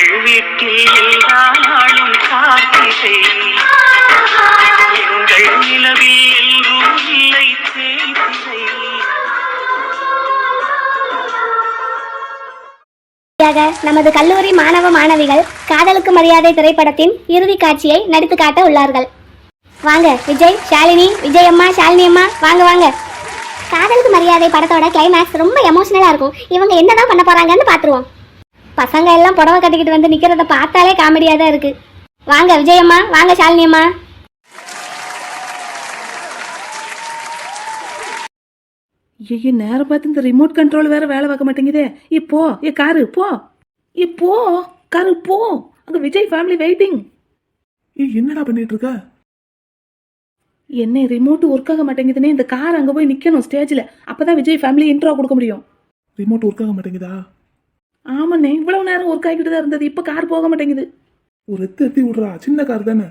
எங்கள் வீட்டில் எல்லா நாளும் காத்திரை. எங்கள் நிலவில் எல்லோரும் இல்லை தேய்திரை நமது கல்லூரி மாணவ மாணவிகள் காதலுக்கு மரியாதை திரைப்படத்தின் இறுதி காட்சியை நடித்து காட்ட உள்ளார்கள். வாங்க விஜய் ஷாலினி விஜய் அம்மா ஷாலினி அம்மா வாங்க வாங்க. காதலுக்கு மரியாதை படத்தோட கிளைமேக்ஸ் ரொம்ப எமோஷனலா இருக்கும். இவங்க என்னதான் பண்ண போறாங்கன்னு பாத்துருவோம் பசங்க எல்லாம் புடவை கட்டிக்கிட்டு வந்து நிக்கிறத பார்த்தாலே காமெடியா தான் இருக்கு. வாங்க விஜய் அம்மா வாங்க ஷாலினி அம்மா ஐயோ நேரம் பார்த்து இந்த ரிமோட் கண்ட்ரோல் வேற வேலை பார்க்க மாட்டேங்குதே. இப்போ ஏ காரு போ. ஏ போ. காரு போ. அங்க விஜய் ஃபேமிலி வெயிட்டிங் ஏய் என்னடா பண்ணிட்டு இருக்க என்ன ரிமோட் ஒர்க் ஆக மாட்டேங்குதுன்னே இந்த கார் அங்க போய் நிக்கணும் ஸ்டேஜ்ல அப்பதான் விஜய் ஃபேமிலி இன்ட்ரோ கொடுக்க முடியும். ரிமோட் ஒர்க் ஆக மாட்டேங்குதா? ஆமாண்ணே இவ்வளவு நேரம் ஒர்க் ஆகிட்டு தான் இருந்தது. இப்ப கார் போக மாட்டேங்குது. ஒரு எத்து எத்தி விடுறா? சின்ன கார் தானே?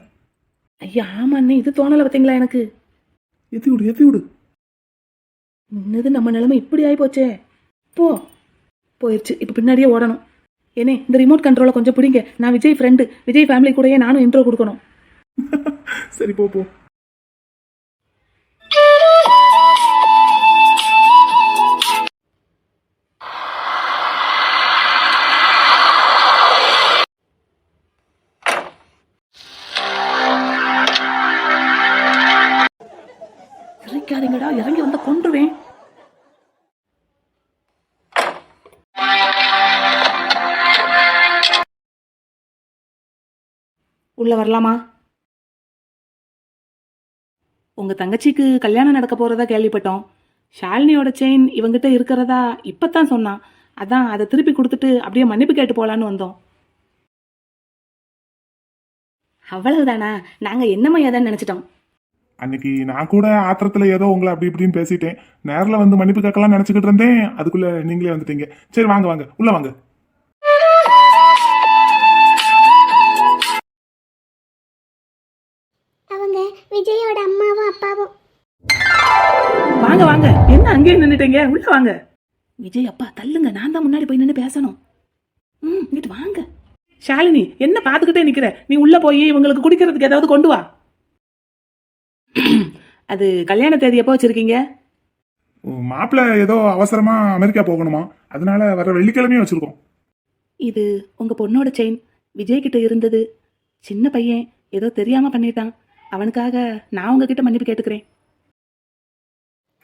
ஐயா ஆமாண்ணே இது தோணலை பார்த்தீங்களா எனக்கு? எத்தி விடு எத்தி விடு. இன்னது நம்ம நிலைமை இப்படி ஆகி போச்சே. போ. போயிடுச்சு இப்போ பின்னாடியே ஓடணும். ஏனே இந்த ரிமோட் கண்ட்ரோலை கொஞ்சம் பிடிங்க. நான் விஜய் ஃப்ரெண்டு விஜய் ஃபேமிலி கூடயே நானும் இன்ட்ரோ கொடுக்கணும். சரி போ போ. வைக்காதீங்கடா இறங்கி வந்த கொன்றுவேன். உள்ள வரலாமா? உங்க தங்கச்சிக்கு கல்யாணம் நடக்க போறதா கேள்விப்பட்டோம். ஷாலினியோட செயின் இவங்கிட்ட இருக்கிறதா இப்பத்தான் சொன்னான். அதான் அதை திருப்பி கொடுத்துட்டு அப்படியே மன்னிப்பு கேட்டு போலான்னு வந்தோம். அவ்வளவுதானா? நாங்க என்னமையா தான் நினைச்சிட்டோம். அன்னைக்கு நான் கூட ஆத்திரத்துல ஏதோ உங்களை அப்படி இப்படின்னு பேசிட்டேன். நேர்ல வந்து மன்னிப்பு கேட்கலாம் நினைச்சுக்கிட்டு இருந்தேன். அதுக்குள்ள நீங்களே வந்துட்டீங்க. சரி வாங்க வாங்க. உள்ள வாங்க. அவங்க விஜயோட அம்மாவும் அப்பாவும். வாங்க வாங்க. என்ன அங்கேயே நின்னுட்டீங்க? உள்ள வாங்க. விஜய் அப்பா தள்ளுங்க. நான் தான் முன்னாடி போய் நின்று பேசணும். ம் இங்கிட்டு வாங்க. ஷாலினி என்ன பார்த்துக்கிட்டே நிக்கிற? நீ உள்ள போய் இவங்களுக்கு குடிக்கிறதுக்கு ஏதாவது கொண்டு வா. அது கல்யாண தேதி எப்போ வச்சிருக்கீங்க? மாப்பிள்ள ஏதோ அவசரமா அமெரிக்கா போகணுமா? அதனால வர வெள்ளிக்கிழமையும் வச்சிருக்கோம். இது உங்க பொண்ணோட செயின். விஜய் கிட்ட இருந்தது. சின்ன பையன் ஏதோ தெரியாம பண்ணிட்டான். அவனுக்காக நான் உங்ககிட்ட மன்னிப்பு கேட்டுக்கிறேன்.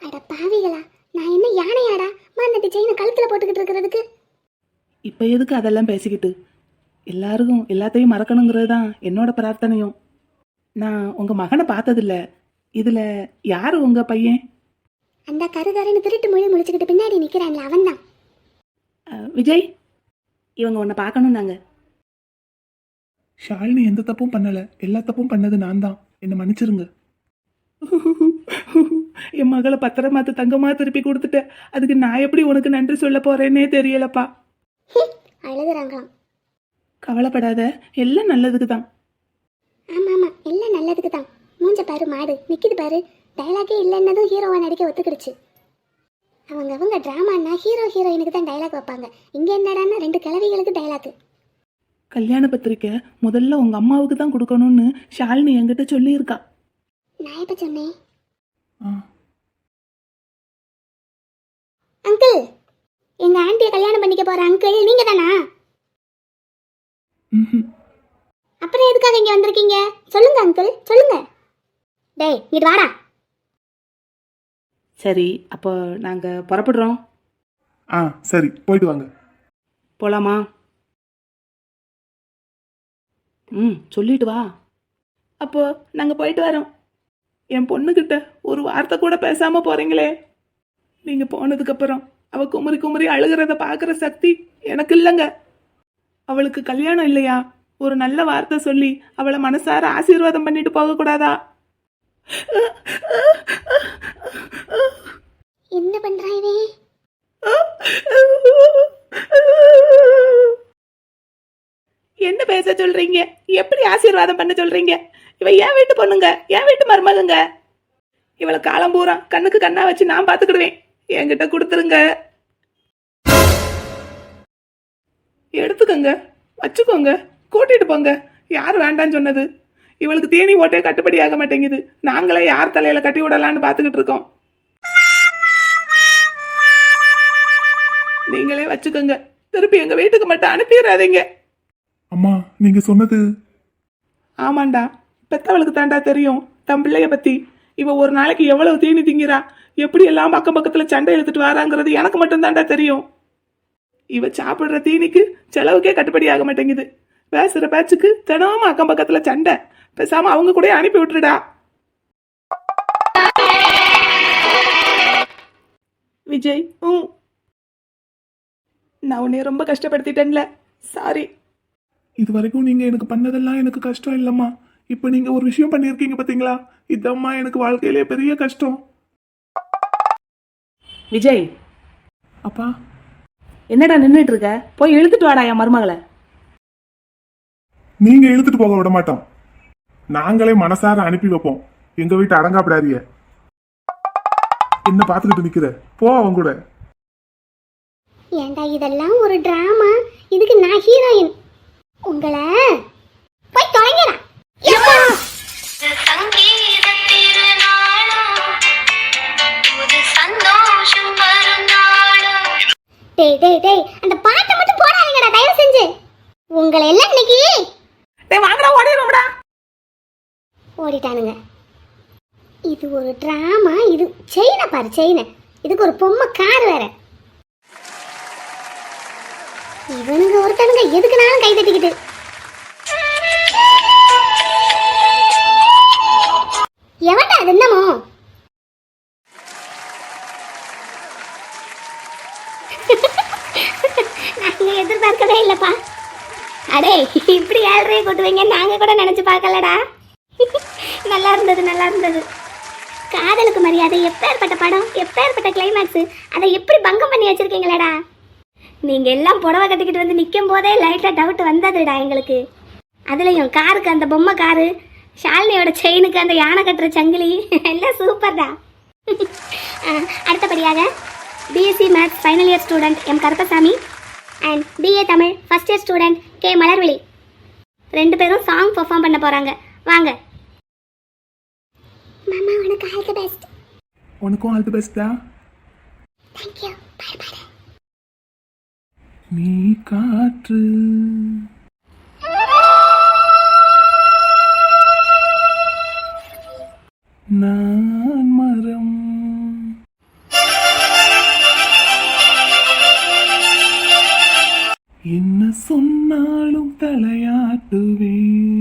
அட பாவிகளா நான் என்ன யானையாடா? அந்த செயினை கழுத்துல போட்டுக்கிட்டு இருக்கிறதுக்கு. இப்போ எதுக்கு அதெல்லாம் பேசிக்கிட்டு? எல்லாருக்கும் எல்லாத்தையும் மறக்கணுங்கிறது தான் என்னோட பிரார்த்தனையும். நான் உங்க மகனை பார்த்ததில்ல. இதுல யாரு உங்க பையன்? அந்த கருகருன்னு திருட்டு மொழி முடிச்சுக்கிட்டு பின்னாடி நிக்கிறான்ல அவன்தான். அஹ், விஜய் இவங்க உன்னை பார்க்கணும்னாங்க. ஷாலினி எந்த தப்பும் பண்ணல. எல்லா தப்பும் பண்ணது நான் தான் என்ன மன்னிச்சிருங்க. என் மகளை பத்திரமாத்து தங்கமா திருப்பி கொடுத்துட்ட. அதுக்கு நான் எப்படி உனக்கு நன்றி சொல்ல போறேன்னே தெரியலப்பா. அழுகுறாங்களாம். கவலைப்படாத எல்லாம் நல்லதுக்கு தான் ஆமா ஆமா எல்லாம் நல்லதுக்கு தான் மூஞ்ச பாரு மாடு. நிக்குது பாரு. டைலாக்கே இல்லைன்னதும் ஹீரோவா நடிக்க ஒத்துக்கிடுச்சு. அவங்க அவங்க டிராமான்னா ஹீரோ ஹீரோயினுக்கு தான் டைலாக் வைப்பாங்க. இங்க என்னடான்னா ரெண்டு கிழவிகளுக்கு டைலாக் கல்யாண பத்திரிக்கை முதல்ல உங்க அம்மாவுக்கு தான் கொடுக்கணும்னு ஷாலினி என்கிட்ட சொல்லியிருக்கா. நான் எப்ப சொன்னேன்? அங்கிள் எங்க ஆண்டியை கல்யாணம் பண்ணிக்க போற அங்கிள் நீங்க தானா. அப்புறம் எதுக்காக இங்க வந்திருக்கீங்க? சொல்லுங்க அங்கிள் சொல்லுங்க. டேய் இங்க வாடா. சரி அப்போ நாங்க புறப்படுறோம். ஆ சரி போயிட்டு வாங்க. போலாமா? ம் சொல்லிட்டு வா. அப்போ நாங்க போயிட்டு வரோம். என் பொண்ணுகிட்ட ஒரு வார்த்தை கூட பேசாம போறீங்களே. நீங்க போனதுக்கு அப்புறம் அவ குமரி குமரி அழுகிறத பாக்குற சக்தி எனக்கு இல்லைங்க. அவளுக்கு கல்யாணம் இல்லையா? ஒரு நல்ல வார்த்தை சொல்லி அவளை மனசார ஆசீர்வாதம் பண்ணிட்டு போக கூடாதா என்ன பண்றான் இவன் என்ன பேச சொல்றீங்க? எப்படி ஆசீர்வாதம் பண்ண சொல்றீங்க? இவ என் வீட்டு பொண்ணுங்க என் வீட்டு மருமகங்க. இவளை காலம் பூரா கண்ணுக்கு கண்ணா வச்சு நான் பாத்துக்கிடுவேன் என்கிட்ட கொடுத்துருங்க. எடுத்துக்கோங்க வச்சுக்கோங்க கூட்டிட்டு போங்க. யார் வேண்டான்னு சொன்னது? இவளுக்கு தேனி ஓட்டே கட்டுப்படி ஆக மாட்டேங்குது. நாங்களே யார் தலையில கட்டி விடலான்னு பார்த்துக்கிட்டு இருக்கோம். நீங்களே வச்சுக்கோங்க. திருப்பி எங்க வீட்டுக்கு மட்டும் அனுப்பிடாதீங்க. அம்மா நீங்க சொன்னது. ஆமாண்டா. பெத்தவளுக்கு தாண்டா தெரியும். தன் பிள்ளைய பத்தி. இவ ஒரு நாளைக்கு எவ்வளவு தீனி திங்கிறா? எப்படி எல்லாம் அக்கம் பக்கத்துல சண்டை இழுத்துட்டு வராங்கிறது எனக்கு மட்டும் தாண்டா தெரியும். இவ சாப்பிடுற தீனிக்கு செலவுக்கே கட்டுப்படி ஆக மாட்டேங்குது. பேசுற பேச்சுக்கு தினமும் அக்கம் பக்கத்துல சண்டை. பேசாம அவங்க கூட அனுப்பி விட்டுருடா. விஜய் ம் நான் உன்னை ரொம்ப கஷ்டப்படுத்திட்டேன்ல. சாரி இது வரைக்கும் நீங்க எனக்கு பண்ணதெல்லாம் எனக்கு கஷ்டம் இல்லம்மா. இப்போ நீங்க ஒரு விஷயம் பண்ணியிருக்கீங்க பாத்தீங்களா? இதம்மா எனக்கு வாழ்க்கையிலே பெரிய கஷ்டம். விஜய். அப்பா. என்னடா நின்றுட்டு இருக்க? போய் இழுத்துட்டு வாடா என் மருமகளை. நீங்க இழுத்துட்டு போக விட மாட்டோம். நாங்களே மனசார அனுப்பி வைப்போம். எங்க வீட்டு அடங்காப்பிடாதீங்க. என்ன பாத்துக்கிட்டு நிக்கிற? போ அவங்க கூட. ஏண்டா இதெல்லாம் ஒரு டிராமா இதுக்கு நான் ஹீரோயின் உங்களை போய் தொலைங்கடா. சந்தோஷம் டேய் டேய் டேய் அந்த பாட்டை மட்டும் போடாதீங்கடா தயவு செஞ்சு. உங்களை எல்லாம் இன்னைக்கு டேய் வாங்கடா ஓடிடும்டா ஓடிட்டானுங்க. இது ஒரு டிராமா இது செயினை பாரு செயினை இதுக்கு ஒரு பொம்மை கார் வேற. இவனுங்க ஒருத்தனுங்க எதுக்குனாலும் கை தட்டிக்கிட்டு. எவன்டா அது என்னமோ? நாங்க எதிர்பார்க்கவே இல்லப்பா. அடே இப்படி ஏழ்றையை கொட்டுவீங்க நாங்கள் கூட நினச்சி பார்க்கலடா. நல்லா இருந்தது நல்லா இருந்தது. காதலுக்கு மரியாதை எப்பேற்பட்ட படம் எப்பேற்பட்ட கிளைமேக்ஸு அதை எப்படி பங்கம் பண்ணி வச்சுருக்கீங்களடா? நீங்கள் எல்லாம் புடவை கட்டிக்கிட்டு வந்து நிற்கும் போதே லைட்டாக டவுட் வந்ததுடா எங்களுக்கு. அதுலேயும் காருக்கு அந்த பொம்மை காரு ஷாலினியோட செயினுக்கு அந்த யானை கட்டுற சங்கிலி எல்லாம் சூப்பர்டா அடுத்தபடியாக BSc maths final year student M Karuppasamy and BA Tamil. First year student K. Malarvizhi. ரெண்டு பேரும் சாங் பெர்ஃபார்ம் பண்ண போறாங்க. வாங்க. மாமா உனக்கு ஆல் தி பெஸ்ட் உனக்கும் ஆல் தி பெஸ்டா தேங்க் யூ பை பை நீ காற்று. நான் மரம். சொன்னாலும் தலையாட்டுவேன்.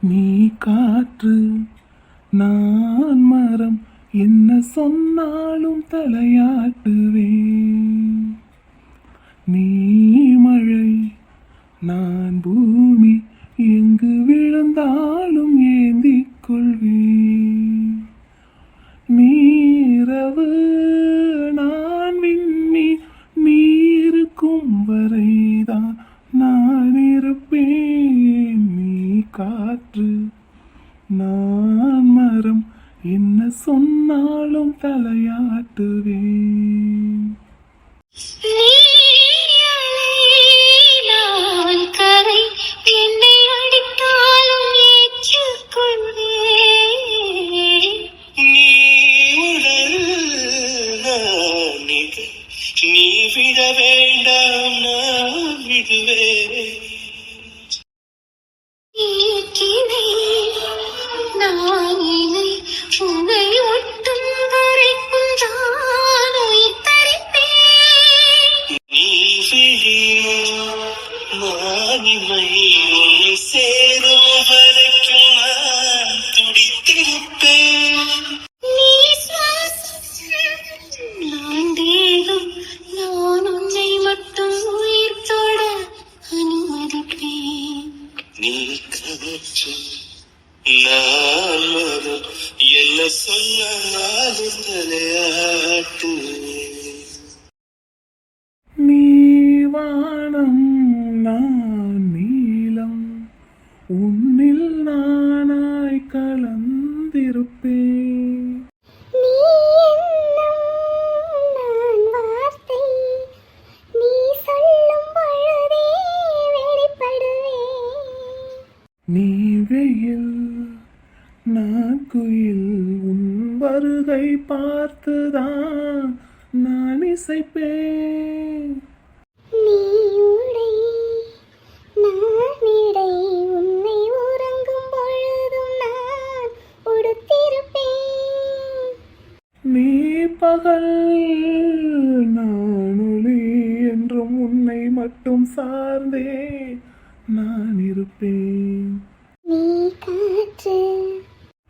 நீ காற்று நான் மரம் என்ன சொன்னாலும் தலையாட்டுவேன். நீ மழை நான் பூமி. நீ விட வேண்டாம் நான் விடுவேன். വാണം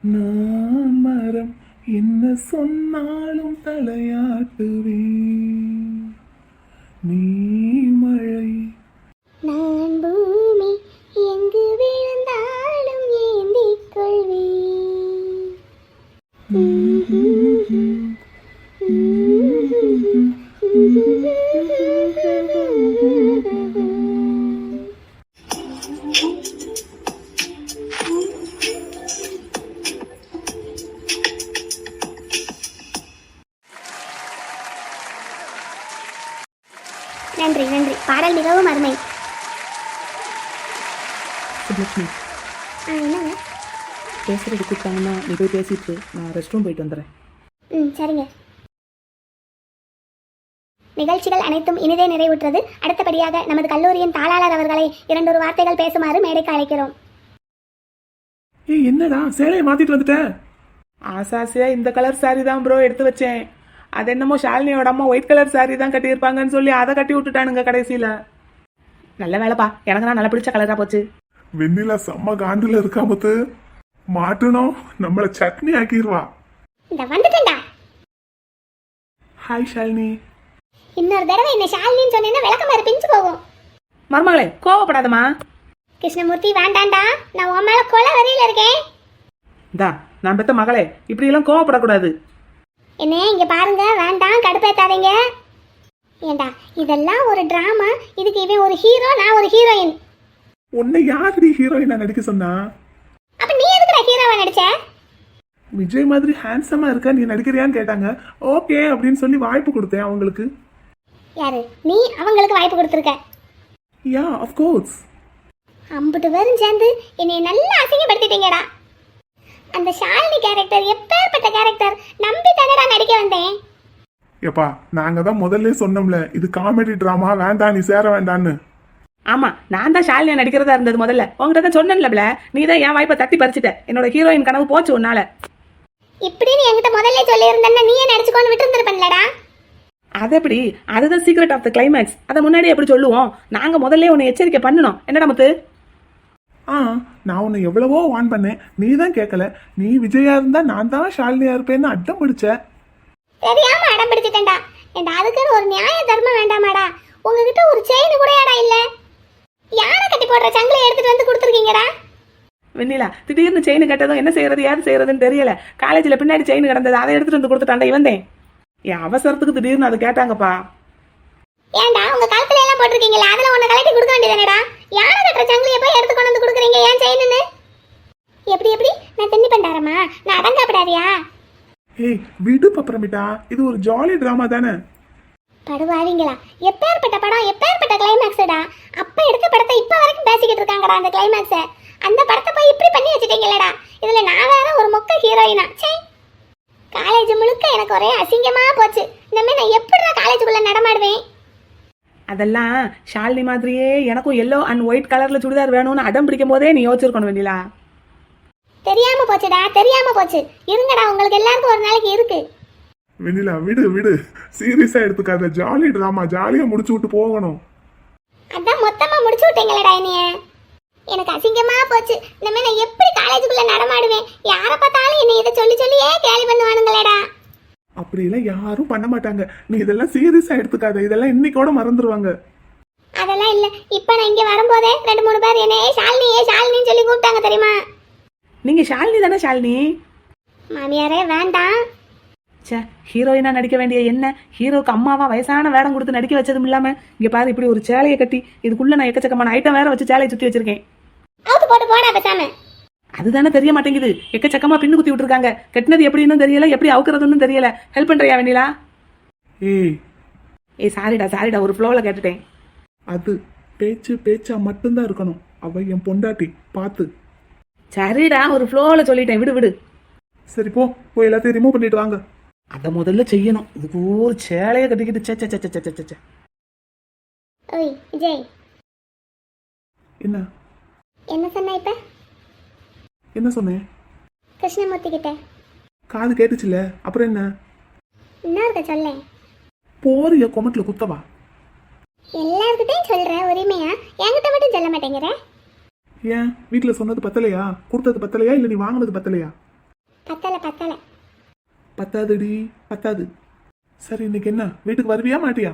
நான் மரம் என்ன சொன்னாலும் தலையாட்டுவே நீ போய் பேசிட்டு நான் ரெஸ்ட் ரூம் போயிட்டு வந்துடுறேன் ம் சரிங்க. நிகழ்ச்சிகள் அனைத்தும் இனிதே நிறைவுற்றது. அடுத்தபடியாக நமது கல்லூரியின் தாளாளர் அவர்களை இரண்டொரு வார்த்தைகள் பேசுமாறு மேடைக்கு அழைக்கிறோம். ஏய் என்னடா? சேலையை மாத்திட்டு வந்துட்டேன் ஆசாசியா இந்த கலர் saree தான் ப்ரோ எடுத்து வச்சேன். அது என்னமோ ஷாலினியோட அம்மா ஒயிட் கலர் saree தான் கட்டியிருப்பாங்கன்னு சொல்லி அதை கட்டி விட்டுட்டானுங்க கடைசியில. நல்ல வேலைப்பா. எனக்கு நான் நல்லா பிடிச்ச கலரா போச்சு. வெண்ணிலா செம்ம காண்டுல இருக்கா முத்து? மாட்டணும் நம்மள சட்னி ஆக்கிடுவா இந்த வந்துட்டேன்டா. ஹாய் ஷாலினி இன்னொரு தடவை என்ன ஷாலினின்னு சொன்னீங்கன்னா விளக்கமாறு பிஞ்சு போகும். மருமகளே கோவப்படாதம்மா. கிருஷ்ணமூர்த்தி வேண்டாண்டா நான் உன் மேல கொலை வரியில இருக்கேன். இந்தா நான் பெத்த மகளே இப்படி எல்லாம் கோவப்படக்கூடாது. என்ன இங்க பாருங்க வேண்டாம் கடுப்பேத்தாதீங்க. ஏண்டா இதெல்லாம் ஒரு டிராமா இதுக்கு இவன் ஒரு ஹீரோ நான் ஒரு ஹீரோயின் உன்னை யாருடி ஹீரோயினா நடிக்க சொன்னா? எதுக்குடா ஹீரோவா நடிச்ச? விஜய் மாதிரி ஹேண்ட்ஸமா இருக்க நீ நடிக்கிறியான்னு கேட்டாங்க. ஓகே அப்படின்னு சொல்லி வாய்ப்பு கொடுத்தேன் அவங்களுக்கு. யாரு? நீ அவங்களுக்கு வாய்ப்பு கொடுத்துருக்க. யா கோர்ஸ் அம்புட்டு பேரும் சேர்ந்து என்னை நல்லா அசிங்கப்படுத்திட்டீங்கடா. அந்த ஷாலினி கேரக்டர் எப்பேற்பட்ட கேரக்டர் நம்பி தானடா நடிக்க வந்தேன். எப்பா நாங்க தான் முதல்ல சொன்னோம்ல இது காமெடி டிராமா வேண்டாம் நீ சேர வேண்டான்னு ஆமா நான் தான் ஷாலினியா நடிக்கிறதா இருந்தது முதல்ல. உங்ககிட்ட தான் சொன்னேன்ல நீ தான் என் வாய்ப்பை தட்டி பறிச்சிட்ட. என்னோட ஹீரோயின் கனவு போச்சு உன்னால. இப்படின்னு என்கிட்ட முதல்ல சொல்லியிருந்தேன்னா நீயே நடிச்சுக்கோன்னு விட்டுருந்துருப்பேன்லடா. அது எப்படி? அதுதான் சீக்ரெட் ஆஃப் த கிளைமேக்ஸ் அதை முன்னாடி எப்படி சொல்லுவோம்? நாங்க முதல்ல உன்னை எச்சரிக்கை பண்ணணும். என்னடா முத்து? ஆ நான் உன்னை எவ்வளவோ வான் பண்ணேன். நீ தான் கேட்கல நீ விஜயா இருந்தா நான் தான் ஷாலினியா இருப்பேன்னு அட்டம் பிடிச்ச. தெரியாம அடம் பிடிச்சிட்டேன்டா. ஏண்டா அதுக்குன்னு ஒரு நியாய தர்மம் வேண்டாமாடா. உங்ககிட்ட ஒரு செயின் கூட இல்ல? யாரை கட்டி போடுற சங்கிலி எடுத்துட்டு வந்து கொடுத்துருக்கீங்கடா? வெண்ணிலா திடீர்னு செயின் கட்டதும் என்ன செய்யறது யார் செய்யறதுன்னு தெரியல. காலேஜில் பின்னாடி செயின் கிடந்தது அதை எடுத்துட்டு வந்து கொடுத்துட்டாண்டா இவந்தேன் என் அவசரத்துக்கு திடீர்னு அதை கேட்டாங்கப்பா. ஏன்டா உங்க கழுத்துல எல்லாம் போட்டிருக்கீங்களா அதுல உன்னை கலட்டி கொடுக்க வேண்டியதானடா? யாரை கட்டுற சங்கிலியை போய் எடுத்து கொண்டு வந்து கொடுக்குறீங்க ஏன் செயின்னு எப்படி எப்படி? நான் திண்ணி பண்டாரமா நான் அடங்காப்படாதியா? ஏய் விடு பப்பரமிட்டா இது ஒரு ஜாலி டிராமா தானே. படுவாவீங்களா எப்பேற்பட்ட படம் எப்பேற்பட்ட கிளைமேக்ஸ்டா அப்ப எடுத்த படத்தை இப்ப வரைக்கும் பேசிக்கிட்டு இருக்காங்கடா அந்த கிளைமேக்ஸ அந்த படத்தை போய் இப்படி பண்ணி வச்சிட்டீங்களடா. இதுல நான் வேற ஒரு மொக்க ஹீரோயினா சே காலேஜ் முழுக்க எனக்கு ஒரே அசிங்கமா போச்சு. இனிமே நான் எப்படிடா காலேஜுக்குள்ள நடமாடுவேன்? அதெல்லாம் ஷாலினி மாதிரியே எனக்கும் எல்லோ அண்ட் ஒயிட் கலர்ல சுடிதார் வேணும்னு அடம் பிடிக்கும் போதே நீ யோசிச்சிருக்கணும் வெண்ணிலா. தெரியாம போச்சுடா தெரியாம போச்சு. இருங்கடா உங்களுக்கு எல்லாருக்கும் ஒரு நாளைக்கு இருக்கு. வெண்ணிலா விடு விடு. சீரியஸா எடுத்துக்காத. ஜாலி டிராமா ஜாலியா முடிச்சு விட்டு போகணும். அதான் மொத்தமா முடிச்சு விட்டீங்களடா என்னைய. எனக்கு அசிங்கமா போச்சு. இனிமே நான் எப்படி காலேஜுக்குள்ள நடமாடுவேன்? யாரை பார்த்தாலும் என்னை இதை சொல்லி சொல்லியே கேலி பண்ணுவானுங்களேடா. அப்படியெல்லாம் யாரும் பண்ண மாட்டாங்க. நீ இதெல்லாம் சீரியஸா எடுத்துக்காத. இதெல்லாம் இன்னைக்கோட மறந்துடுவாங்க அதெல்லாம் இல்ல. இப்ப நான் இங்க வரும்போதே ரெண்டு மூணு பேர் என்ன ஏ ஷாலினி ஏ ஷாலினின்னு சொல்லி கூப்பிட்டாங்க தெரியுமா? நீங்க ஷாலினி தானே ஷாலினி? மாமியாரே வேண்டாம். ச்சே ஹீரோயினா நடிக்க வேண்டிய என்ன? ஹீரோக்கு அம்மாவா வயசான வேடம் கொடுத்து நடிக்க வச்சதும் இல்லாம இங்க பாரு இப்படி ஒரு சேலையை கட்டி இதுக்குள்ள நான் எக்கச்சக்கமான ஐட்டம் வேற வச்சு சேலையை சுத்தி வச்சிருக்கேன். அவுத்து போட்டு போடா பேசாம. அதுதானே தெரிய மாட்டேங்குது. எக்கச்சக்கமா பின்னு குத்தி விட்டுருக்காங்க. கட்டினது எப்படின்னு தெரியல எப்படி அவுக்குறதுன்னு தெரியல. ஹெல்ப் பண்றியா வெண்ணிலா? ஏய். ஏய் சாரிடா சாரிடா ஒரு ஃப்ளோவில் கேட்டுட்டேன். அது பேச்சு பேச்சா மட்டும்தான் இருக்கணும். அவ என் பொண்டாட்டி பார்த்து சரிடா ஒரு ஃப்ளோவில் சொல்லிட்டேன். விடு விடு. சரி போ. போய் எல்லாத்தையும் ரிமூவ் பண்ணிட்டு வாங்க. அதை முதல்ல செய்யணும். இதுக்கு ஒரு சேலையை கட்டிக்கிட்டு சே சே சே சே, சே, சே, சே. ஓய் விஜய். என்ன? என்ன சொன்ன இப்ப? என்ன சொன்னேன் கிருஷ்ணமூர்த்தி கிட்ட. காது கேட்டுச்சுல அப்புறம் என்ன? இன்னொருக்க சொல்லேன். போறிய கொமட்டில் குத்தவா? எல்லாருக்கிட்டையும் சொல்ற உரிமையா? என்கிட்ட மட்டும் சொல்ல மாட்டேங்கிற? ஏன்? வீட்டில் சொன்னது பத்தலையா? கொடுத்தது பத்தலையா? இல்லை நீ வாங்கினது பத்தலையா? பத்தல பத்தல. பத்தாதுடி பத்தாது. சரி இன்னைக்கு என்ன? வீட்டுக்கு வருவியா மாட்டியா?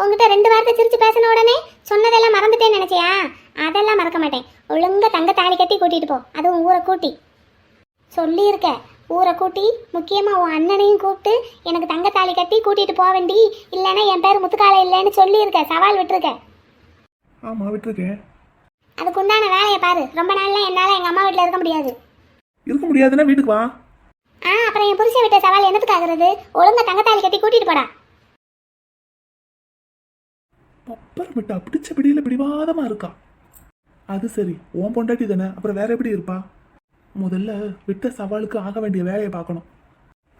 உங்ககிட்ட ரெண்டு வார்த்தை சிரிச்சு பேசின உடனே சொன்னதெல்லாம் மறந்துட்டேன்னு நினைச்சியா? அதெல்லாம் மறக்க மாட்டேன். ஒழுங்கா தங்க தாலி கட்டி கூட்டிட்டு போ. அதுவும் ஊரை கூட்டி. சொல்லியிருக்க. ஊரை கூட்டி முக்கியமா உன் அண்ணனையும் கூப்பிட்டு எனக்கு தங்க தாலி கட்டி கூட்டிட்டு போக வேண்டி. இல்லைன்னா என் பேர் முத்துக்கால இல்லைன்னு சொல்லியிருக்க. சவால் விட்டுருக்க. ஆமாம் விட்டுருக்கேன். அதுக்கு உண்டான வேலையை பாரு. ரொம்ப நாள்லாம் என்னால் எங்கள் அம்மா வீட்டில் இருக்க முடியாது. இருக்க முடியாதுன்னா வீட்டுக்கு வா. ஆ அப்புறம் என் புருஷன் விட்ட சவால் என்னத்துக்கு ஆகுறது ஒழுங்கா தங்கத்தாலி கட்டி கூட்டிட்டு போடா. பப்பர் விட்டா பிடிச்ச பிடியில பிடிவாதமா இருக்கா? அது சரி உன் பொண்டாட்டி தானே அப்புறம் வேற எப்படி இருப்பா? முதல்ல விட்ட சவாலுக்கு ஆக வேண்டிய வேலையை பார்க்கணும்.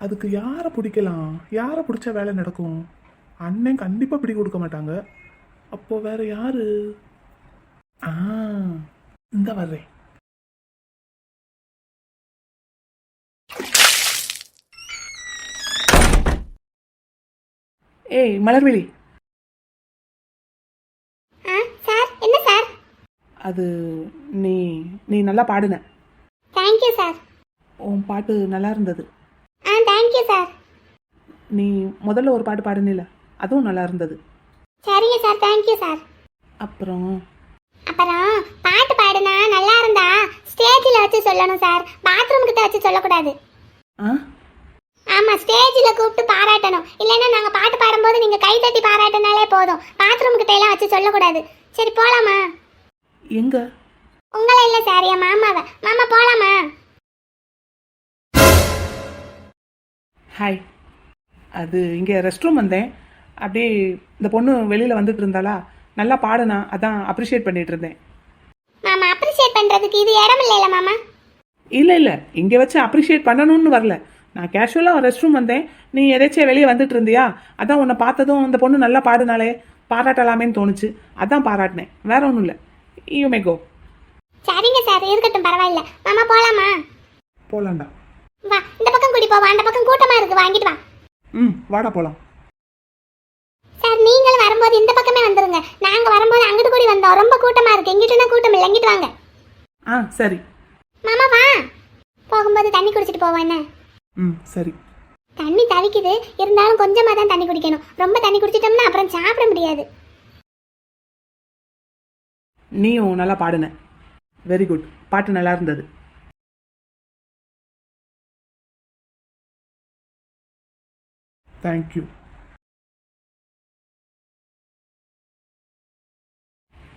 அதுக்கு யாரை பிடிக்கலாம்? யாரை பிடிச்ச வேலை நடக்கும்? அண்ணன் கண்டிப்பாக பிடி கொடுக்க மாட்டாங்க. அப்போ வேற யாரு? ஆ இந்த வர்றேன். ஏய் மலர்விழி. சார் என்ன சார்? அது நீ நீ நல்லா பாடுன. தேங்க்யூ சார் உன் பாட்டு நல்லா இருந்தது. ஆ தேங்க்யூ சார் நீ முதல்ல ஒரு பாட்டு பாடுனில அதுவும் நல்லா இருந்தது. சரிங்க சார் தேங்க்யூ சார் அப்புறம்? அப்புறம் பாட்டு பாடுனா நல்லா இருந்தா ஸ்டேஜில் வச்சு சொல்லணும் சார் பாத்ரூம் கிட்ட வச்சு சொல்லக்கூடாது. ஆ? ஆமா ஸ்டேஜில் கூப்பிட்டு பாராட்டணும். இல்லைன்னா நாங்கள் பாட்டு பாடும்போது நீங்கள் கை தட்டி பாராட்டினாலே போதும். பாத்ரூம் கிட்ட எல்லாம் வச்சு சொல்லக்கூடாது. சரி போலாமா? எங்க? உங்களை இல்லை சார் என் மாமாவை. மாமா போலாமா? ஹாய் அது இங்கே ரெஸ்ட் ரூம் வந்தேன். அப்படியே இந்த பொண்ணு வெளியில் வந்துட்டு இருந்தாளா? நல்லா பாடுனா அதான் அப்ரிஷியேட் பண்ணிட்டு இருந்தேன். மாமா அப்ரிஷியேட் பண்ணுறதுக்கு இது இடம் இல்லைல்ல மாமா? இல்லை இல்லை. இங்கே வச்சு அப்ரிஷியேட் பண்ணணும்னு வரல. நான் கேஷுவலாக ரெஸ்ட் ரூம் வந்தேன். நீ எதாச்சும் வெளியே வந்துட்டு இருந்தியா? அதான் உன்னை பார்த்ததும் இந்த பொண்ணு நல்லா பாடுனாலே பாராட்டலாமேன்னு தோணுச்சு. அதான் பாராட்டினேன். வேற ஒன்றும் இல்லை. யூ மே கோ சரிங்க சார். இருக்கட்டும் பரவாயில்ல. மாமா போலாமா? போலாண்டா வா இந்த பக்கம் கூட்டி போவா. அந்த பக்கம் கூட்டமா இருக்கு. வாங்கிட்டு வா. ம் வாடா போலாம். சார் நீங்களும் வரும்போது இந்த பக்கமே வந்துருங்க. நாங்க வரும்போது அங்கிட்டு கூடி வந்தோம். ரொம்ப கூட்டமா இருக்கு. எங்கிட்டுனா கூட்டம் இல்லை. எங்கிட்டு வாங்க. ஆ சரி. மாமா வா. போகும்போது தண்ணி குடிச்சிட்டு போவோம் என்ன? ம் சரி. தண்ணி தவிக்குது. இருந்தாலும் கொஞ்சமா தான் தண்ணி குடிக்கணும். ரொம்ப தண்ணி குடிச்சிட்டோம்னா அப்புறம் சாப்பிட முடியாது. நீயும் நல்லா பாடுன. வெரி குட் பாட்டு நல்லா இருந்தது. தேங்க்யூ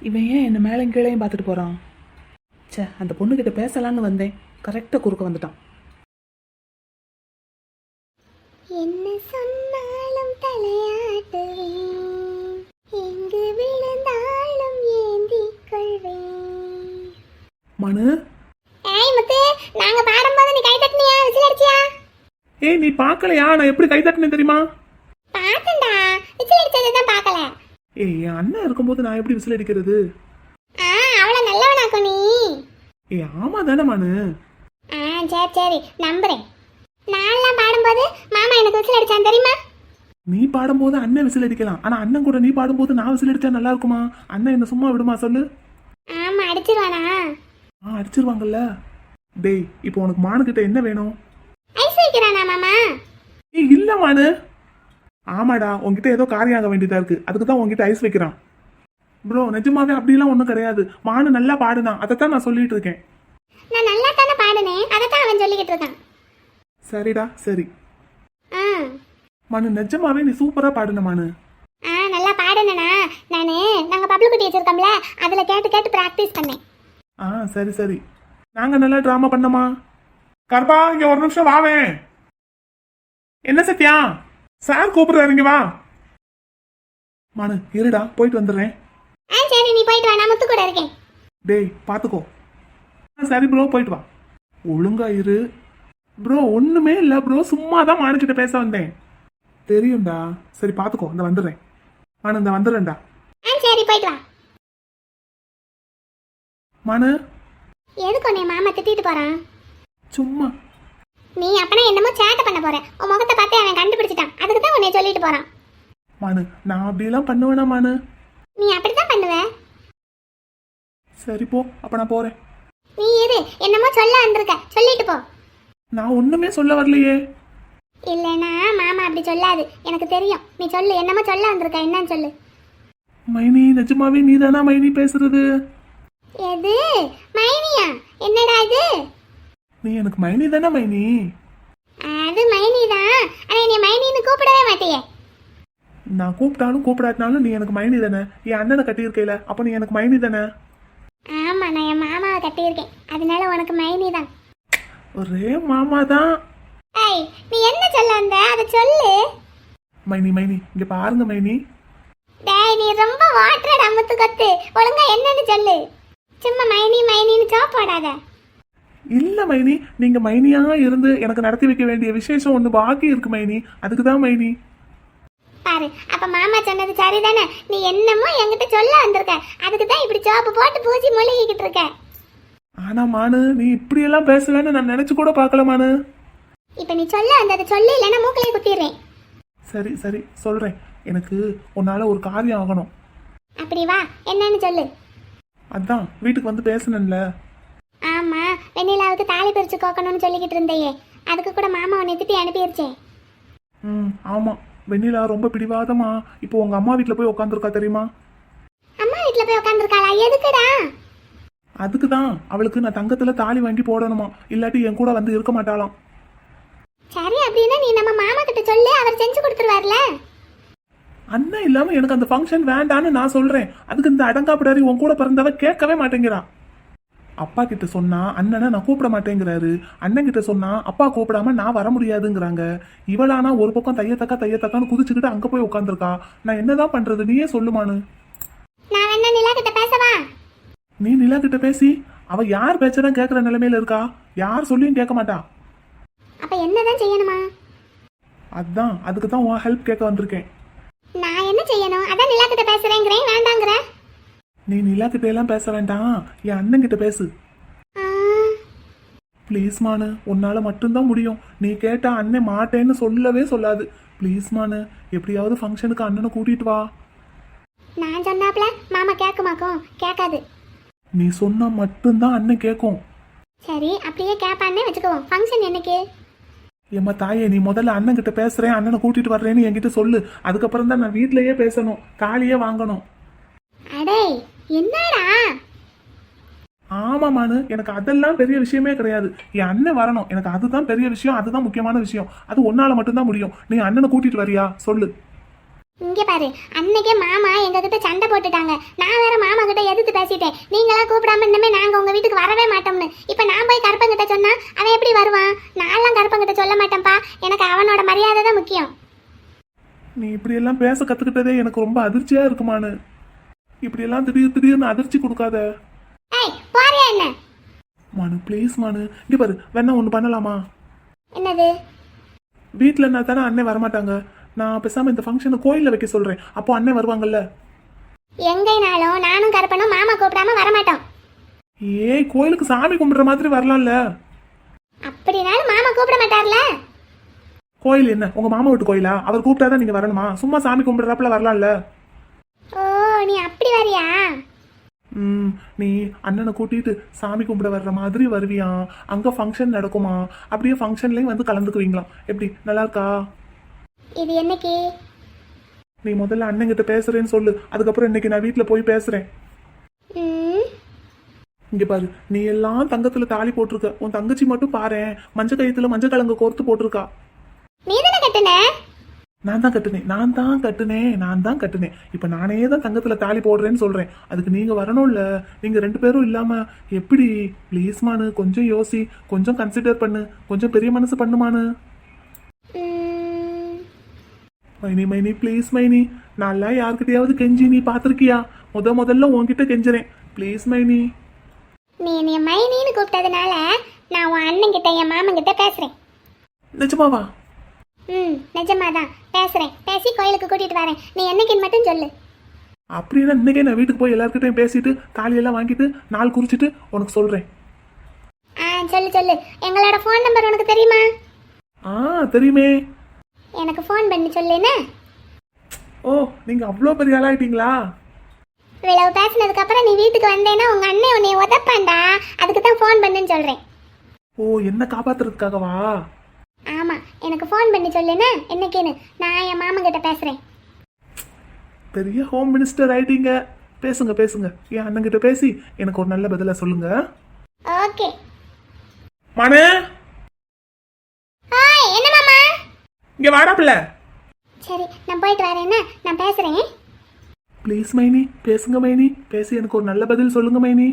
இவன் ஏன் என்ன மேலே கீழேயும் பார்த்துட்டு போகிறான் ச்சே அந்த பொண்ணுக்கிட்ட பேசலான்னு வந்தேன். கரெக்டாக குறுக்க வந்துட்டான். என்ன சொன்னாலும் தலையாட்டுவேன். எங்கு விழுந்தாலும் ஏந்திக் கொள்வேன் மனு? ஏய் முத்து நாங்க பாடும்போது நீ கை தட்டினியா? விசில் அடிச்சியா? ஏய் நீ பார்க்கலையா? நான் எப்படி கை தட்டினேன் தெரியுமா? பார்த்தேன்டா. விசில் அடிச்சதை தான் பார்க்கல. ஏய் என் அண்ணன் இருக்கும்போது நான் எப்படி விசில் அடிக்கிறது? ஆ அவளை நல்லவனாக்கும் நீ. ஏய் ஆமா தானே மனு? ஆ சரி சரி. நம்புறேன். நான்லாம் பாடும்போது மாமா எனக்கு விசில் அடிச்சான் தெரியுமா? நீ பாடும்போது அண்ணன் விசில் அடிக்கலாம். ஆனா அண்ணன் கூட நீ பாடும்போது நான் விசில் அடிச்சா நல்லா இருக்குமா? அண்ணன் என்ன சும்மா விடுமா சொல்லு. ஆமா அடிச்சிருவானா? ஆ அடிச்சிருவாங்கல்ல. டேய் இப்போ உனக்கு மானுக்கிட்ட என்ன வேணும்? ஐஸ் வைக்கிறானா மாமா? ஏய் இல்ல மானு. ஆமாடா உன்கிட்ட ஏதோ காரியம் ஆக வேண்டியதா இருக்கு. அதுக்கு தான் உன்கிட்ட ஐஸ் வைக்கிறான். ப்ரோ நிஜமாவே அப்படிலாம் ஒன்றும் கிடையாது. மானு நல்லா பாடுனான் அதைத்தான் நான் சொல்லிட்டு இருக்கேன். நான் நல்லா தானே பாடுனேன் அதை தான் அவன் சொல்லிக்கிட்டு இருக்கான். சரிடா சரி. ஆ. மனு நிஜமாவே நீ சூப்பரா பாடுன மானு. ஆ நல்லா பாடுனேனா. நானு நாங்க பப்ளிக் குட்டி வச்சிருக்கோம்ல அதுல கேட்டு கேட்டு பிராக்டிஸ் பண்ணேன். ஆ சரி சரி. நாங்க நல்லா டிராமா பண்ணோமா? கர்பா இங்க ஒரு நிமிஷம் வாவேன் என்ன சத்யா? சார் கூப்பிடுறாரு இங்க வா. மனு இருடா போயிட்டு வந்துடுறேன். ஆ சரி நீ போயிட்டு வா நான் முத்து கூட இருக்கேன். டேய் பாத்துக்கோ. ஆ, சரி ப்ரோ போயிட்டு வா. ஒழுங்கா இரு. ப்ரோ ஒண்ணுமே இல்ல ப்ரோ சும்மா தான் மானுக்கிட்ட பேச வந்தேன். தெரியும்டா. சரி பாத்துக்கோ. இந்த வந்துடுறேன். மானு இந்த வந்துடுறேன்டா. சரி போயிட்டு வா மானு? எதுக்கு உன்னை மாமா திட்டிட்டு போறான்? சும்மா. நீ அப்பனா என்னமோ சேட்டை பண்ண போற. உன் முகத்தை பார்த்து அவன் கண்டுபிடிச்சிட்டான். அதுக்கு தான் உன்னை சொல்லிட்டு போறான். மானு நான் அப்படியெல்லாம் பண்ணுவேனா மானு? நீ அப்படித்தான் பண்ணுவ. சரி போ. அப்ப நான் போறேன். நீ இரு. என்னமோ சொல்ல வந்திருக்க. சொல்லிட்டு போ. நான் ஒண்ணுமே சொல்ல வரலையே. இல்லைன்னா மாமா அப்படி சொல்லாது. எனக்கு தெரியும். நீ சொல்லு. என்னமோ சொல்ல வந்திருக்க. என்னன்னு சொல்லு. மைனி நிஜமாவே நீதானா மைனி பேசுறது? எது? மைனியா? என்னடா இது? நீ எனக்கு மைனி தானே மைனி? அது மைனி தான் ஆனா நீ மைனின்னு கூப்பிடவே மாட்டியே. நான் கூப்பிட்டாலும் கூப்பிடாட்டினாலும் நீ எனக்கு மைனி தானே. என் அண்ணனை கட்டியிருக்கையில. அப்ப நீ எனக்கு மைனி தானே? ஆமா நான் என் மாமாவை கட்டியிருக்கேன். அதனால உனக்கு மைனி தான் ஒரே மாமா தான். ஏய் நீ என்ன சொல்ல வந்த? அதை சொல்லு. மைனி மைனி இங்க பாருங்க மைனி. டேய் நீ ரொம்ப வாட்டர் அமுத்து கொத்து. ஒழுங்கா என்னன்னு சொல்லு. சும்மா மைனி மைனின்னு சாப் போடாத. இல்ல மைனி நீங்க மைனியா இருந்து எனக்கு நடத்தி வைக்க வேண்டிய விசேஷம் ஒண்ணு பாக்கி இருக்கு மைனி. அதுக்கு தான் மைனி. பாரு அப்ப மாமா சொன்னது சரிதானே? நீ என்னமோ என்கிட்ட சொல்ல வந்திருக்க. அதுக்கு தான் இப்படி சோப்பு போட்டு பூசி மொழிகிட்டு இருக்க. ஆனா மானு நீ இப்படி எல்லாம் பேசுவேன்னு நான் நினைச்சு கூட பார்க்கல மானு. இப்ப நீ சொல்ல வந்ததை சொல்லு இல்லைன்னா மூக்கிலே குத்திடுறேன். சரி சரி சொல்றேன். எனக்கு உன்னால ஒரு காரியம் ஆகணும். அப்படி வா என்னன்னு சொல்லு. அதான் வீட்டுக்கு வந்து பேசணும்ல. ஆமா வெண்ணிலாவுக்கு தாலி பிரிச்சு கோக்கணும்னு சொல்லிக்கிட்டு இருந்தையே. அதுக்கு கூட மாமா உன்னை திட்டி அனுப்பிடுச்சே ம் ஆமா. வெண்ணிலா ரொம்ப பிடிவாதமா. இப்போ உங்க அம்மா வீட்ல போய் உட்காந்துருக்கா தெரியுமா? அம்மா வீட்ல போய் உட்காந்துருக்காளா எதுக்குடா? அதுக்கு தான் அவளுக்கு நான் தங்கத்துல தாலி வாங்கி போடணுமா? இல்லாட்டி என் கூட வந்து இருக்க மாட்டாளாம். சரி அப்படின்னா நீ நம்ம மாமா கிட்ட சொல்லு அவர் செஞ்சு கொடுத்துருவார்ல? அண்ணன் இல்லாம எனக்கு அந்த ஃபங்க்ஷன் வேண்டான்னு நான் சொல்றேன். அதுக்கு இந்த அடங்காப்பிடாரி உன் கூட பிறந்தவ கேட்கவே மாட்டேங்கிறான் அப்பா கிட்ட சொன்னா அண்ணனை நான் கூப்பிட மாட்டேங்கிறாரு. அண்ணன் கிட்ட சொன்னா அப்பா கூப்பிடாம நான் வர முடியாதுங்கிறாங்க. இவளானா ஒரு பக்கம் தையத்தக்கா தையத்தக்கான்னு குதிச்சுக்கிட்டு அங்க போய் உட்காந்துருக்கா நான் என்னதான் பண்றது? நீயே சொல்லுமானு நான் வேணா நிலா கிட்ட பேசவா நீ நிலா கிட்ட பேசி அவ யார் பேச்சதான் கேட்கற நிலைமையில இருக்கா? யார் சொல்லியும் கேட்க மாட்டா. அப்ப என்னதான் செய்யணுமா? அதான் அதுக்கு தான் உன் ஹெல்ப் கேட்க வந்திருக்கேன். நான் என்ன செய்யணும்? அதான் நிலா கிட்ட பேசுறேங்கிறேன் வேண்டாங்கிற. நீ நிலா கிட்ட எல்லாம் பேச வேண்டாம். என் அண்ணன் கிட்ட பேசு. ப்ளீஸ் மானு உன்னால மட்டும்தான் முடியும். நீ கேட்டா அண்ணன் மாட்டேன்னு சொல்லவே சொல்லாது. ப்ளீஸ் மானு எப்படியாவது ஃபங்க்ஷனுக்கு அண்ணனை கூட்டிட்டு வா. நான் சொன்னாப்ல மாமா கேட்குமாக்கும் கேட்காது. நீ சொன்னா மட்டும்தான் அண்ணன் கேட்கும் சரி அப்படியே கேட்பான்னே வச்சுக்குவோம் ஃபங்க்ஷன் என்னைக்கு? ஏம்மா தாயே நீ முதல்ல அண்ணன் கிட்ட பேசுறேன் அண்ணனை கூட்டிட்டு வர்றேன்னு என்கிட்ட சொல்லு. அதுக்கப்புறம் தான் நான் வீட்லயே பேசணும் தாலியே வாங்கணும். அடே என்னடா? ஆமா மானு. எனக்கு அதெல்லாம் பெரிய விஷயமே கிடையாது. என் அண்ணன் வரணும். எனக்கு அதுதான் பெரிய விஷயம் அதுதான் முக்கியமான விஷயம். அது உன்னால மட்டும்தான் முடியும். நீ அண்ணனை கூட்டிட்டு வரியா? சொல்லு. இங்க பாரு அன்னைக்கே மாமா எங்க கிட்ட சண்டை போட்டுட்டாங்க. நான் வேற மாமா கிட்ட எதிர்த்து பேசிட்டேன். நீங்களா கூப்பிடாம இன்னமே நாங்க உங்க வீட்டுக்கு வரவே மாட்டோம்னு. இப்ப நான் போய் கருப்பங்கிட்ட சொன்னா அவன் எப்படி வருவான்? நான்லாம் கருப்பங்கிட்ட சொல்ல மாட்டேன்ப்பா. எனக்கு அவனோட மரியாதை தான் முக்கியம். நீ இப்படி எல்லாம் பேச கத்துக்கிட்டதே எனக்கு ரொம்ப அதிர்ச்சியா இருக்குமானு இப்படி எல்லாம் திடீர் திடீர்னு அதிர்ச்சி கொடுக்காத. ஏய் போறியா என்ன? மனு ப்ளீஸ் மனு. இங்க பாரு வேணா ஒன்று பண்ணலாமா? என்னது? வீட்டில் என்ன தானே அண்ணன் வரமாட்டாங்க. நான் பேசாம இந்த ஃபங்க்ஷனை கோயிலில் வைக்க சொல்றேன். அப்போ அண்ணன் வருவாங்கல்ல? எங்கேனாலும் நானும் கருப்பனும் மாமா கூப்பிடாம வரமாட்டோம். ஏய் கோயிலுக்கு சாமி கும்பிடுற மாதிரி வரலாம்ல? அப்படினாலும் மாமா கூப்பிட மாட்டார்ல? கோயில் என்ன? உங்க மாமா வீட்டு கோயிலா? அவர் கூப்பிட்டாதான் நீங்க வரணுமா? சும்மா சாமி கும்பிடுறப்பல வரலாம்ல? ஓ நீ அப்படி வரியா? ம் நீ அண்ணனை கூட்டிட்டு சாமி கும்பிட வர்ற மாதிரி வருவியா? அங்க ஃபங்க்ஷன் நடக்குமா? அப்படியே ஃபங்க்ஷன்லயும் வந்து கலந்துக்குவீங்களாம். எப்படி? நல்லா இருக்கா? இது என்னைக்கு? நீ முதல்ல அண்ணன் கிட்ட பேசுறேன்னு சொல்லு. அதுக்கப்புறம் இன்னைக்கு நான் வீட்டில் போய் பேசுறேன். இங்க பாரு நீ எல்லாம் தங்கத்துல தாலி போட்டிருக்க. உன் தங்கச்சி மட்டும் பாரேன் மஞ்சள் கயித்துல மஞ்சள் கலங்க கோர்த்து போட்டிருக்கா. நீ தானே கட்டுன? நான் தான் கட்டுனேன். நான் தான் கட்டுனேன். நான் தான் கட்டுனேன். இப்ப நானே தான் தங்கத்துல தாலி போடுறேன்னு சொல்றேன். அதுக்கு நீங்க வரணும்ல. நீங்க ரெண்டு பேரும் இல்லாம எப்படி? ப்ளீஸ் மானு கொஞ்சம் யோசி. கொஞ்சம் கன்சிடர் பண்ணு. கொஞ்சம் பெரிய மனசு பண்ணுமானு. மைனி மைனி ப்ளீஸ் மைனி. நான்லாம் யார்கிட்டயாவது கெஞ்சி நீ பாத்திருக்கியா முத முதல்ல உன்கிட்ட கெஞ்சுறேன். ப்ளீஸ் மைனி. நீ என்னைய மைனின்னு கூப்பிட்டதுனால நான் உன் அண்ணன் கிட்ட என் மாமன் கிட்ட பேசுறேன். நிஜமாவா? ம் நிஜமாதான். பேசுறேன். பேசி கோயிலுக்கு கூட்டிட்டு வரேன். நீ என்னைக்குன்னு மட்டும் சொல்லு. அப்படின்னா இன்னைக்கே நான் வீட்டுக்கு போய் எல்லார்கிட்டையும் பேசிட்டு தாலியெல்லாம் வாங்கிட்டு நாள் குறிச்சிட்டு உனக்கு சொல்றேன். ஆ சொல்லு சொல்லு. எங்களோட ஃபோன் நம்பர் உனக்கு தெரியுமா? ஆ தெரியுமே. எனக்கு ஃபோன் பண்ணி சொல்லுன்னு. ஓ நீங்க அவ்வளோ பெரிய ஆளாயிட்டீங்களா? இவ்வளவு பேசினதுக்கு அப்புறம் நீ வீட்டுக்கு வந்தேன்னா உங்க அண்ணன் உன்னை உதப்பான்டா. அதுக்கு தான் ஃபோன் பண்ணுன்னு சொல்றேன். ஓ என்ன காப்பாத்துறதுக்காகவா? ஆமா எனக்கு ஃபோன் பண்ணி சொல்லுன்னு. என்னைக்குன்னு? நான் என் மாமன் கிட்ட பேசுறேன். பெரிய ஹோம் மினிஸ்டர் ஆயிட்டீங்க. பேசுங்க பேசுங்க. என் அண்ணன்கிட்ட பேசி எனக்கு ஒரு நல்ல பதிலா சொல்லுங்க. ஓகே. மனு ஹாய் என்ன மாமா இங்க வாடா பிள்ளை. சரி நான் போயிட்டு வரேன் என்ன? நான் பேசுறேன். ப்ளீஸ் மைனி பேசுங்க மைனி. பேசி எனக்கு ஒரு நல்ல பதில் சொல்லுங்க மைனி.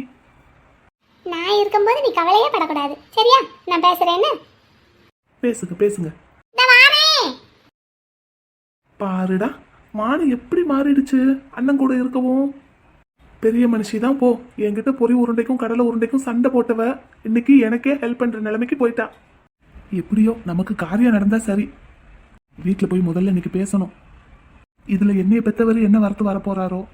நான் இருக்கும்போது நீ கவலையே படக்கூடாது. சரியா? நான் பேசுறேன் என்ன? பேசுங்க பேசுங்க. இந்த பாருடா மானு எப்படி மாறிடுச்சு? அண்ணன் கூட இருக்கவும். பெரிய மனுஷி தான் போ. என்கிட்ட பொறி உருண்டைக்கும் கடலை உருண்டைக்கும் சண்டை போட்டவ. இன்னைக்கு எனக்கே ஹெல்ப் பண்ற நிலைமைக்கு போயிட்டா. எப்படியோ நமக்கு காரியம் நடந்தா சரி. வீட்டில் போய் முதல்ல இன்னைக்கு பேசணும். இதில் என்னைய பெற்றவர் என்ன வரத்து வரப்போறாரோ?